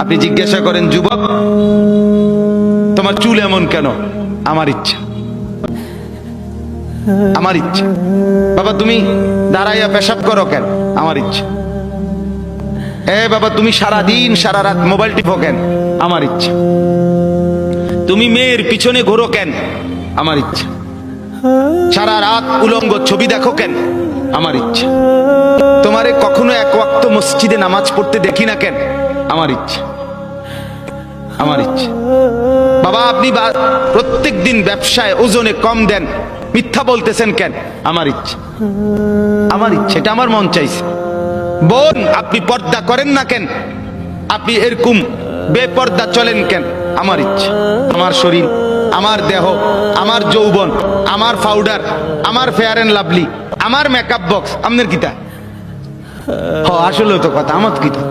আপনি জিজ্ঞাসা করেন, যুবক, তোমার চুল এমন কেন? আমার ইচ্ছা। আমার ইচ্ছা। বাবা, তুমি দাঁড়াইয়া পেশাব করো কেন? আমার ইচ্ছা। এ বাবা, তুমি সারা দিন সারা রাত মোবাইল টিপো কেন? আমার ইচ্ছা। তুমি মেয়ের পিছনে ঘোরো কেন? আমার ইচ্ছা। সারা রাত উলঙ্গ ছবি দেখো কেন? আমার ইচ্ছা। তোমারে কখনো এক ওয়াক্ত মসজিদে নামাজ পড়তে দেখি না কেন? আমার ইচ্ছা। আমার ইচ্ছা। বাবা, আপনি প্রত্যেক দিন ব্যবসায় ওজনে কম দেন। মিথ্যা বলতেছেন কেন? আমার ইচ্ছা। আমার ইচ্ছা, এটা আমার মন চাইছে। বোন, আপনি পর্দা করেন না কেন? আপনি এরকম বেপর্দা চলেন কেন? আমার ইচ্ছা। আমার শরীর, আমার দেহ, আমার যৌবন, আমার পাউডার, আমার ফেয়ার এন্ড লাভলি আমার মেকআপ বক্স আপনার কিতা হ আসলে তো কথা, আমার কিতা